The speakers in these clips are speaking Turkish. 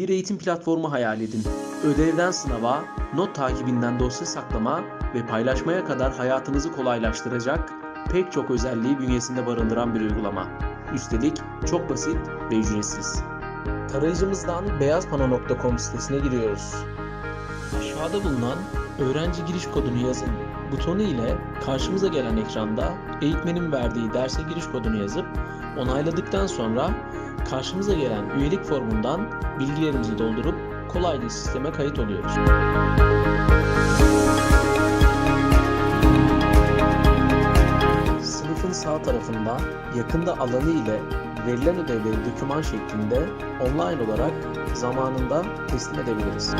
Bir eğitim platformu hayal edin. Ödevden sınava, not takibinden dosya saklama ve paylaşmaya kadar hayatınızı kolaylaştıracak pek çok özelliği bünyesinde barındıran bir uygulama. Üstelik çok basit ve ücretsiz. Tarayıcımızdan beyazpano.com sitesine giriyoruz. Aşağıda bulunan öğrenci giriş kodunu yazın butonu ile karşımıza gelen ekranda eğitmenin verdiği derse giriş kodunu yazıp onayladıktan sonra karşımıza gelen üyelik formundan bilgilerimizi doldurup kolayca sisteme kayıt oluyoruz. Sınıfın sağ tarafında yakında alanı ile verilen ödevleri doküman şeklinde online olarak zamanında teslim edebiliriz.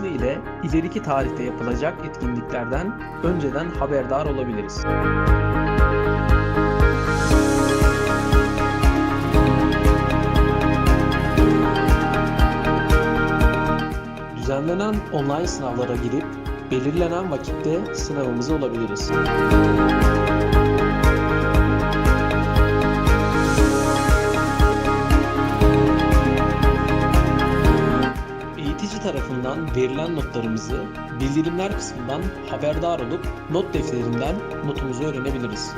Kısmı ile ileriki tarihte yapılacak etkinliklerden önceden haberdar olabiliriz. Düzenlenen online sınavlara girip belirlenen vakitte sınavımızı olabiliriz. Tarafından verilen notlarımızı bildirimler kısmından haberdar olup not defterinden notumuzu öğrenebiliriz.